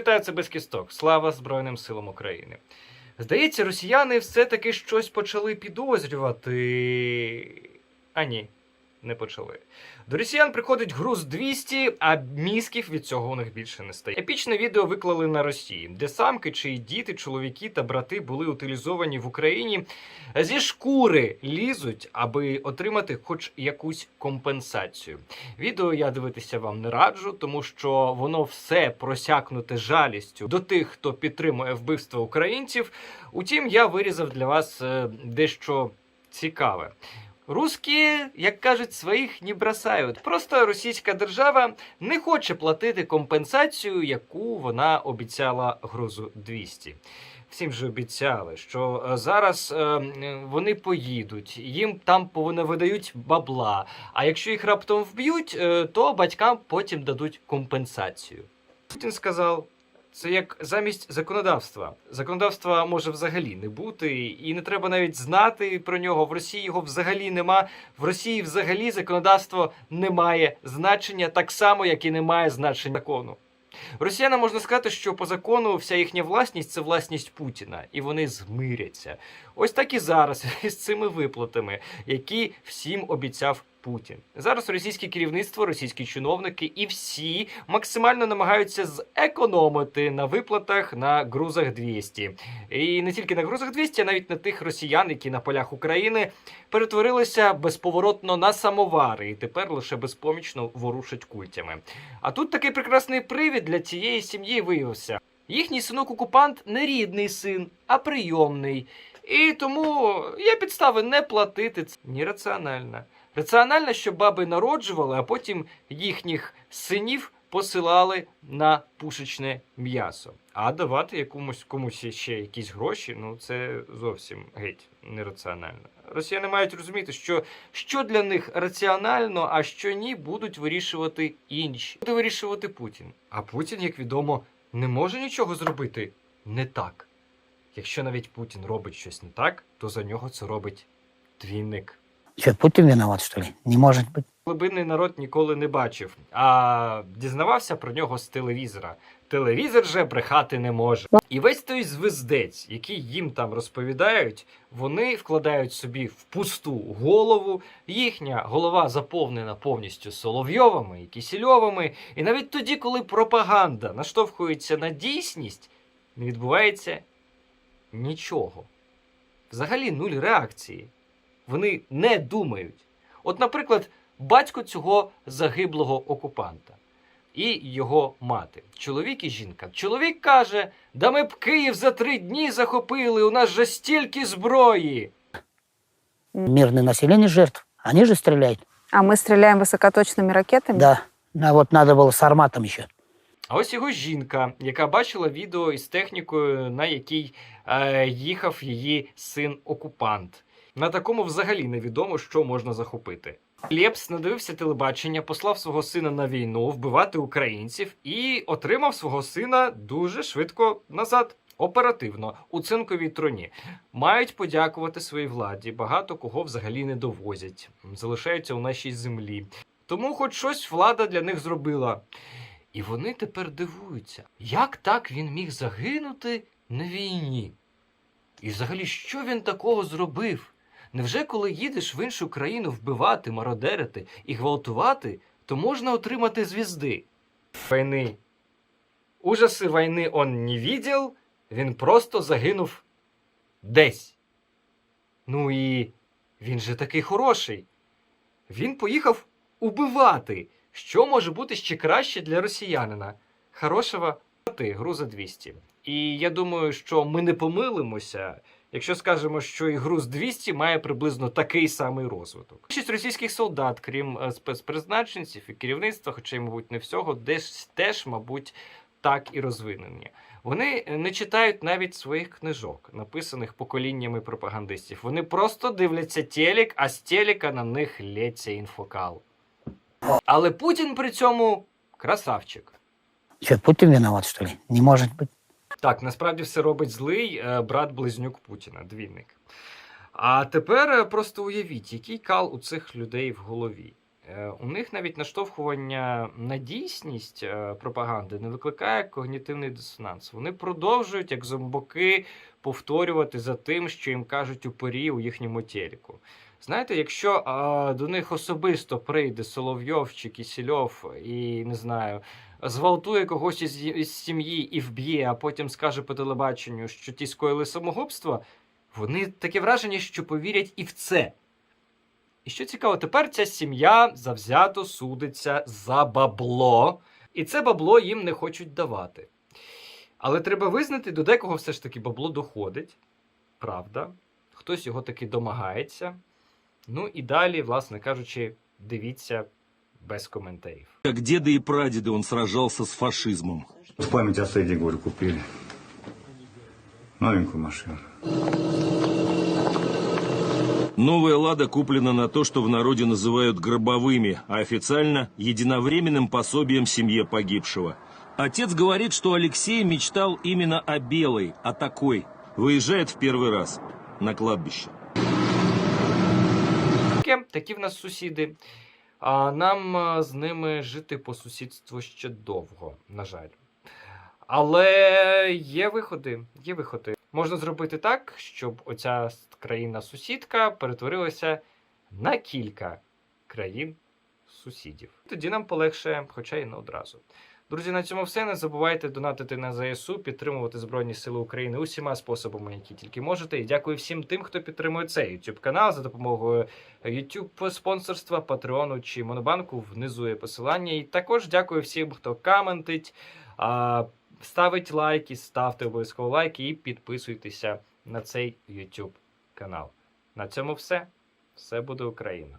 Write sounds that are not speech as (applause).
Вітаю це без кісток. Слава Збройним силам України. Здається, росіяни все-таки щось почали підозрювати. А ні, не почали. До росіян приходить груз 200, а мізків від цього у них більше не стає. Епічне відео виклали на Росії, де самки, чиї діти, чоловіки та брати були утилізовані в Україні, зі шкури лізуть, аби отримати хоч якусь компенсацію. Відео я дивитися вам не раджу, тому що воно все просякнуте жалістю до тих, хто підтримує вбивство українців. Утім, я вирізав для вас е, дещо цікаве. Русські, як кажуть, своїх не бросають. Просто російська держава не хоче платити компенсацію, яку вона обіцяла грузу 200. Всім же обіцяли, що е, зараз е, вони поїдуть, їм там повинно видають бабла. А якщо їх раптом вб'ють, е, то батькам потім дадуть компенсацію. Путін сказав. Це як замість законодавства. Законодавства може взагалі не бути, і не треба навіть знати про нього. В Росії його взагалі нема. В Росії взагалі законодавство не має значення, так само, як і не має значення закону. Росіянам можна сказати, що по закону вся їхня власність це власність Путіна, і вони змиряться. Ось так і зараз (laughs) із цими виплатами, які всім обіцяв Путін. Зараз російське керівництво, російські чиновники і всі максимально намагаються зекономити на виплатах на грузах 200. І не тільки на грузах 200, а навіть на тих росіян, які на полях України перетворилися безповоротно на самовари, і тепер лише безпомічно ворушать культями. А тут такий прекрасний привід для цієї сім'ї виявився. Їхній синок окупант не рідний син, а прийомний. І тому є підстави не платити. Це нераціонально. Раціонально, щоб баби народжували, а потім їхніх синів посилали на пушечне м'ясо. А давати якомусь комусь ще якісь гроші, ну це зовсім геть нераціонально. Росіяни мають розуміти, що, що для них раціонально, а що ні, будуть вирішувати інші. Буде вирішувати Путін. А Путін, як відомо, не може нічого зробити не так. Якщо навіть Путін робить щось не так, то за нього це робить двійник. Что, Путин виноват, что ли? Не может быть. Глибинний народ ніколи не бачив, а дізнавався про нього з телевізора. Телевізор же брехати не може. І весь той звездець, який їм там розповідають, вони вкладають собі в пусту голову. Їхня голова заповнена повністю соловйовими і кисельовими. І навіть тоді, коли пропаганда наштовхується на дійсність, не відбувається нічого. Взагалі нуль реакції Вони не думають. От, наприклад, батько цього загиблого окупанта і його мати, чоловік і жінка. Чоловік каже: Да ми б Київ за три дні захопили, у нас же стільки зброї. Мирное население жертв. Они же стреляют. А мы стреляем высокоточными ракетами? Да. А вот надо было с арматом еще. А ось його жінка, яка бачила відео із технікою, на якій е, їхав її син-окупант. На такому взагалі невідомо, що можна захопити. Лепс надивився телебачення, послав свого сина на війну вбивати українців і отримав свого сина дуже швидко назад. Оперативно у цинковій троні мають подякувати своїй владі. Багато кого взагалі не довозять, залишаються у нашій землі. Тому, хоч щось влада для них зробила. І вони тепер дивуються, як так він міг загинути на війні? І взагалі, що він такого зробив? Невже коли їдеш в іншу країну вбивати, мародерити і гвалтувати, то можна отримати звізди? Війни. Ужаси війни он не видел, він просто загинув десь. Ну і він же такий хороший. Він поїхав убивати. Що може бути ще краще для росіянина? Хорошого ти, груза 200. І я думаю, що ми не помилимося, якщо скажемо, що і груз 200 має приблизно такий самий розвиток. Більшість російських солдат, крім е, спецпризначенців і керівництва, хоча й, мабуть, не всього, десь теж, мабуть, так і розвинені. Вони не читають навіть своїх книжок, написаних поколіннями пропагандистів. Вони просто дивляться телек, а з телека на них лється інфокал. Але Путін при цьому красавчик. Что, Путин виноват, что ли? Не может быть. Так, насправді все робить злий е, брат-близнюк Путіна, двійник. А тепер е, просто уявіть, який кал у цих людей в голові. Е, У них навіть наштовхування на дійсність пропаганди не викликає когнітивний дисонанс. Вони продовжують, як зомбоки, повторювати за тим, що їм кажуть упорі у їхньому телеку. Знаєте, якщо а, до них особисто прийде Соловйов чи Кісільов і не знаю, зґвалтує когось із, із сім'ї і вб'є, а потім скаже по телебаченню, що ті скоїли самогубство, вони таке враження, що повірять і в це. І що цікаво, тепер ця сім'я завзято судиться за бабло, і це бабло їм не хочуть давати. Але треба визнати, до декого все ж таки бабло доходить. Правда, хтось його таки домагається. Ну і далі, власне кажучи, дивіться без коментарів. Как деды и прадеды он сражался с фашизмом. В память о Сэдди, говорю, купили. Новенькую машину. Новая «Лада» куплена на то, что в народе называют гробовыми, а официально – единовременным пособием семье погибшего. Отец говорит, что Алексей мечтал именно о белой, о такой. Выезжает в первый раз на кладбище. Такі в нас сусіди. А нам з ними жити по сусідству ще довго, на жаль. Але є виходи, є виходи. Можна зробити так, щоб оця країна-сусідка перетворилася на кілька країн сусідів. Тоді нам полегше, хоча й не одразу. Друзі, на цьому все. Не забувайте донатити на ЗСУ, підтримувати Збройні Сили України усіма способами, які тільки можете. І дякую всім тим, хто підтримує цей YouTube канал за допомогою YouTube спонсорства, Патреону чи Монобанку. Внизу є посилання. І також дякую всім, хто коментить, ставить лайки, ставте обов'язково лайки і підписуйтеся на цей YouTube канал. На цьому все. Все буде Україна.